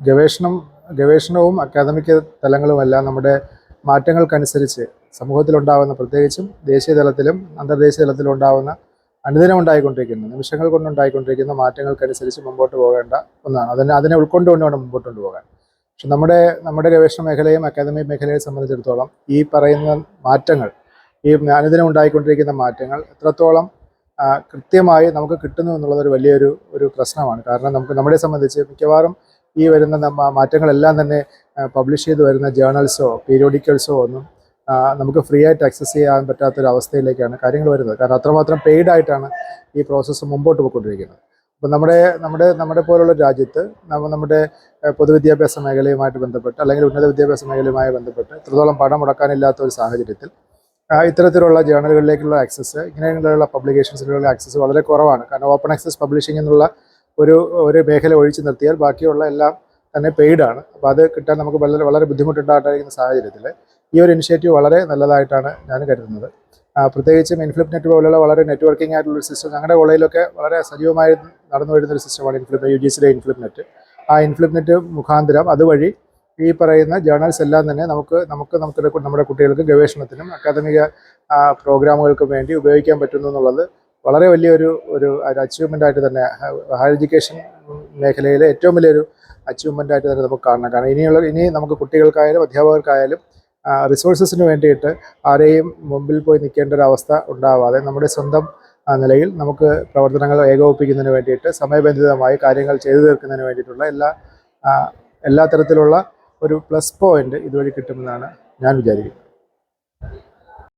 ഗവേഷണം ഗവേഷണവും അക്കാദമിക് തലങ്ങളുമെല്ലാം നമ്മുടെ മാറ്റങ്ങൾക്കനുസരിച്ച് സമൂഹത്തിലുണ്ടാകുന്ന പ്രത്യേകിച്ചും ദേശീയ തലത്തിലും അന്തർദേശീയ തലത്തിലും ഉണ്ടാകുന്ന അനുദിനം ഉണ്ടായിക്കൊണ്ടിരിക്കുന്ന നിമിഷങ്ങൾ കൊണ്ടുണ്ടായിക്കൊണ്ടിരിക്കുന്ന മാറ്റങ്ങൾക്കനുസരിച്ച് മുമ്പോട്ട് പോകേണ്ട ഒന്നാണ്. അതിനെ അതിനെ ഉൾക്കൊണ്ടുകൊണ്ട് വേണം മുമ്പോട്ട് കൊണ്ടുപോകാൻ. പക്ഷെ നമ്മുടെ നമ്മുടെ ഗവേഷണ മേഖലയും അക്കാദമിക് മേഖലയെ സംബന്ധിച്ചിടത്തോളം ഈ പറയുന്ന മാറ്റങ്ങൾ ഈ അനുദിനം ഉണ്ടായിക്കൊണ്ടിരിക്കുന്ന മാറ്റങ്ങൾ എത്രത്തോളം കൃത്യമായി നമുക്ക് കിട്ടുന്നു എന്നുള്ളത് ഒരു വലിയൊരു ഒരു പ്രശ്നമാണ്. കാരണം നമുക്ക് നമ്മളെ സംബന്ധിച്ച് മിക്കവാറും ഈ വരുന്ന മാറ്റങ്ങളെല്ലാം തന്നെ പബ്ലിഷ് ചെയ്ത് വരുന്ന ജേണൽസോ പീരിയോഡിക്കൽസോ ഒന്നും നമുക്ക് ഫ്രീ ആയിട്ട് ആക്സസ് ചെയ്യാൻ പറ്റാത്തൊരു അവസ്ഥയിലേക്കാണ് കാര്യങ്ങൾ വരുന്നത്. കാരണം അത്രമാത്രം പെയ്ഡ് ആയിട്ടാണ് ഈ പ്രോസസ്സ് മുമ്പോട്ട് പോയിക്കൊണ്ടിരിക്കുന്നത്. അപ്പോൾ നമ്മുടെ നമ്മുടെ നമ്മുടെ പോലുള്ള രാജ്യത്ത് നമ്മ നമ്മുടെ പൊതുവിദ്യാഭ്യാസ മേഖലയുമായിട്ട് ബന്ധപ്പെട്ട് അല്ലെങ്കിൽ ഉന്നത വിദ്യാഭ്യാസ മേഖലയുമായി ബന്ധപ്പെട്ട് ഇത്രത്തോളം പണം മുടക്കാനില്ലാത്ത ഒരു സാഹചര്യത്തിൽ ഇത്തരത്തിലുള്ള ജേണലുകളിലേക്കുള്ള ആക്സസ് ഇങ്ങനെയുള്ള പബ്ലിക്കേഷൻസിലുള്ള ആക്സസ് വളരെ കുറവാണ്. കാരണം ഓപ്പൺ ആക്സസ് പബ്ലിഷിംഗ് എന്നുള്ള ഒരു ഒരു മേഖല ഒഴിച്ചു നിർത്തിയാൽ ബാക്കിയുള്ള എല്ലാം തന്നെ പെയ്ഡാണ് അപ്പോൾ അത് കിട്ടാൻ നമുക്ക് വളരെ വളരെ ബുദ്ധിമുട്ടുണ്ടായിരിക്കുന്ന സാഹചര്യത്തിൽ ഈ ഒരു ഇനിഷ്യേറ്റീവ് വളരെ നല്ലതായിട്ടാണ് ഞാൻ കരുതുന്നത്. പ്രത്യേകിച്ചും ഇൻഫ്ലിപ്പ് നെറ്റ് പോലുള്ള വളരെ നെറ്റ്വർക്കിംഗ് ആയിട്ടുള്ള ഒരു സിസ്റ്റം ഞങ്ങളുടെ കോളേജിലൊക്കെ വളരെ സജീവമായി നടന്നു വരുന്ന ഒരു സിസ്റ്റമാണ് ഇൻഫ്ലിപ്പ് യു ജി സിയിലെ ഇൻഫ്ലിപ്പ് നെറ്റ് ആ ഇൻഫ്ലിപ്പ് നെറ്റ് മുഖാന്തരം അതുവഴി ഈ പറയുന്ന ജേണൽസ് എല്ലാം തന്നെ നമുക്ക് നമുക്ക് നമുക്ക് നമ്മുടെ കുട്ടികൾക്ക് ഗവേഷണത്തിനും അക്കാദമിക പ്രോഗ്രാമുകൾക്കും വേണ്ടി ഉപയോഗിക്കാൻ പറ്റുന്നു എന്നുള്ളത് വളരെ വലിയൊരു ഒരു അച്ചീവ്മെന്റ് ആയിട്ട് തന്നെ ഹയർ എഡ്യൂക്കേഷൻ മേഖലയിലെ ഏറ്റവും വലിയൊരു അച്ചീവ്മെന്റ് ആയിട്ട് തന്നെ നമുക്ക് കാണണം കാരണം ഇനിയുള്ള ഇനി നമുക്ക് കുട്ടികൾക്കായാലും അധ്യാപകർക്കായാലും റിസോഴ്സസിന് വേണ്ടിയിട്ട് ആരെയും മുമ്പിൽ പോയി നിൽക്കേണ്ട ഒരു അവസ്ഥ ഉണ്ടാവാതെ നമ്മുടെ സ്വന്തം നിലയിൽ നമുക്ക് പ്രവർത്തനങ്ങൾ ഏകോപിപ്പിക്കുന്നതിന് വേണ്ടിയിട്ട് സമയബന്ധിതമായി കാര്യങ്ങൾ ചെയ്തു തീർക്കുന്നതിന് വേണ്ടിയിട്ടുള്ള എല്ലാ എല്ലാ തരത്തിലുള്ള ഒരു പ്ലസ് പോയിന്റ് ഇതുവഴി കിട്ടുമെന്നാണ് ഞാൻ വിചാരിക്കുന്നത്.